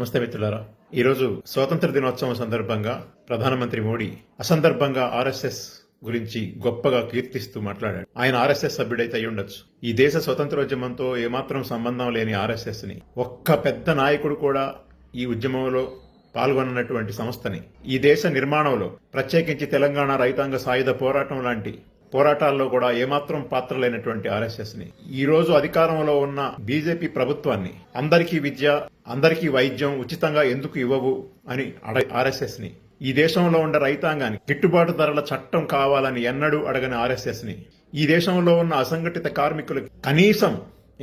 నమస్తే మిత్రులారా. ఈరోజు స్వాతంత్ర దినోత్సవం సందర్భంగా ప్రధానమంత్రి మోడీ అసందర్భంగా ఆర్ఎస్ఎస్ గురించి గొప్పగా కీర్తిస్తూ మాట్లాడాడు. ఆయన ఆర్ఎస్ఎస్ సభ్యుడైతే ఉండొచ్చు. ఈ దేశ స్వతంత్రోద్యమంతో ఏమాత్రం సంబంధం లేని ఆర్ఎస్ఎస్ని ఒక్క పెద్ద నాయకుడు కూడా ఈ ఉద్యమంలో పాల్గొన్నటువంటి సంస్థని ఈ దేశ నిర్మాణంలో ప్రత్యేకించి తెలంగాణ రైతాంగ సాయుధ పోరాటం లాంటి పోరాటాల్లో కూడా ఏమాత్రం పాత్ర లేనటువంటి ఆర్ఎస్ఎస్ని. ఈ రోజు అధికారంలో ఉన్న బీజేపీ ప్రభుత్వాన్ని అందరికీ విద్య అందరికీ వైద్యం ఉచితంగా ఎందుకు ఇవ్వవు అని ఆర్ఎస్ఎస్ని. ఈ దేశంలో ఉండే రైతాంగానికి గిట్టుబాటు ధరల చట్టం కావాలని ఎన్నడూ అడగని ఆర్ఎస్ఎస్ని. ఈ దేశంలో ఉన్న అసంఘటిత కార్మికులకు కనీసం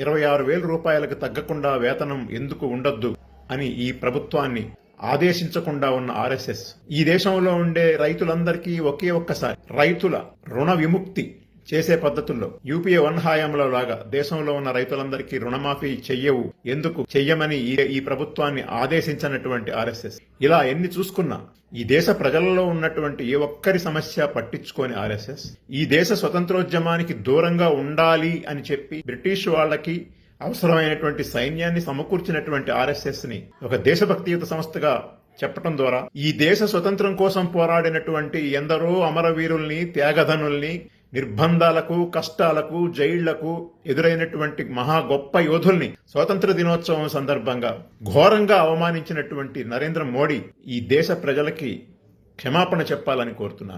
ఇరవై ఆరు వేల రూపాయలకు తగ్గకుండా వేతనం ఎందుకు ఉండొద్దు అని ఈ ప్రభుత్వాన్ని ఆదేశించకుండా ఉన్న ఆర్ఎస్ఎస్. ఈ దేశంలో ఉండే రైతులందరికీ ఒకే ఒక్కసారి రైతుల రుణ విముక్తి చేసే పద్ధతుల్లో యూపీఏ వన్ హాయంలో లాగా దేశంలో ఉన్న రైతులందరికీ రుణమాఫీ చెయ్యవు ఎందుకు చెయ్యమని ఈ ఈ ప్రభుత్వాన్ని ఆదేశించినటువంటి ఆర్ఎస్ఎస్. ఇలా ఎన్ని చూసుకున్నా ఈ దేశ ప్రజలలో ఉన్నటువంటి ఏ ఒక్కరి సమస్య పట్టించుకోని ఆర్ఎస్ఎస్. ఈ దేశ స్వతంత్రోద్యమానికి దూరంగా ఉండాలి అని చెప్పి బ్రిటిష్ వాళ్ళకి అవసరమైనటువంటి సైన్యాన్ని సమకూర్చినటువంటి ఆర్ఎస్ఎస్ని ఒక దేశభక్తియుత సంస్థగా చెప్పటం ద్వారా ఈ దేశ స్వతంత్రం కోసం పోరాడినటువంటి ఎందరో అమరవీరుల్ని త్యాగధనుల్ని నిర్బంధాలకు కష్టాలకు జైళ్ళకు ఎదురైనటువంటి మహా గొప్ప యోధుల్ని స్వాతంత్ర దినోత్సవం సందర్భంగా ఘోరంగా అవమానించినటువంటి నరేంద్ర మోడీ ఈ దేశ ప్రజలకి క్షమాపణ చెప్పాలని కోరుతున్నాను.